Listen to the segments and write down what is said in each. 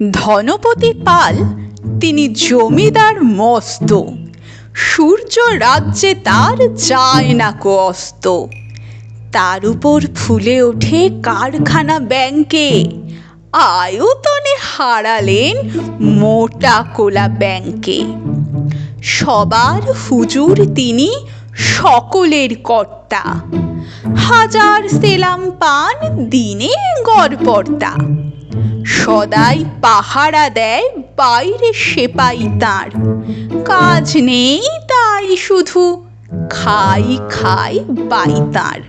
ধনপতি পাল তিনি জমিদার মস্ত। সূর্য রাজ্যে তার যায় না কো অস্ত তার উপর ফুলে ওঠে কারখানা ব্যাংকে। আয়তনে হারালেন মোটা কোলা ব্যাংকে। সবার হুজুর তিনি সকলের কর্তা। হাজার সেলাম পান দিনে গড়পর্তা সদাই পাহারা দেয় বাইরে সেপাই তার। কাজ নেই তাই শুধু খাই খাই বাই তার।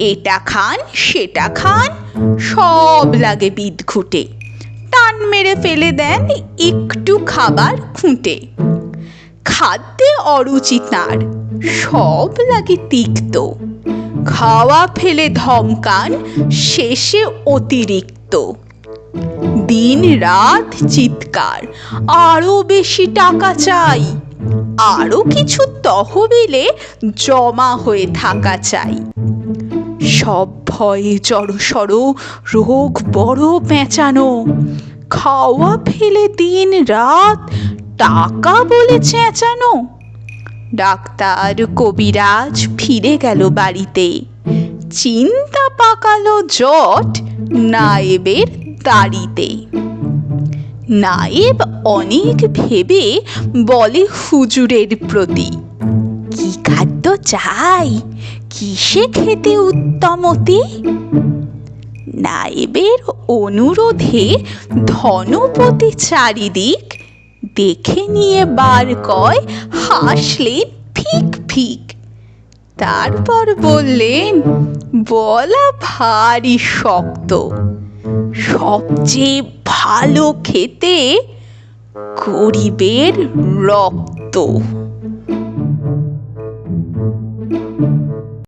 এটা খান, সেটা খান, সব লাগে বিদঘুটে টান মেরে ফেলে দেন একটু খাবার খুঁটে। খাদ্যে অরুচি তার, সব লাগে তিক্ত। খাওয়া ফেলে ধমকান, শেষে অতিরিক্ত। দিন রাত চিৎকার। আরও বেশি টাকা চাই। আরও কিছু তহবিলে জমা হয়ে থাকা চাই। সব ভয়ে জড়সড় রোগ বড় পেঁচানো। খাওয়া ফেলে দিন রাত টাকা বলে চেঁচানো। ডাক্তার কবিরাজ ফিরে গেল বাড়িতে। চিন্তা পাকালো জট নায়েবের দাড়িতে নায়েব অনেক ভেবে বলে হুজুরের প্রতি, কি খাদ্য চাই? কিসে খেতে উত্তমতি? নায়েবের অনুরোধে ধনপতি চারিদিক দেখে নিয়ে বার কয় হাসলেন ফিক ফিক। তারপর বললেন, বলা ভারী শক্ত। সবচেয়ে ভালো খেতে গরিবের রক্ত।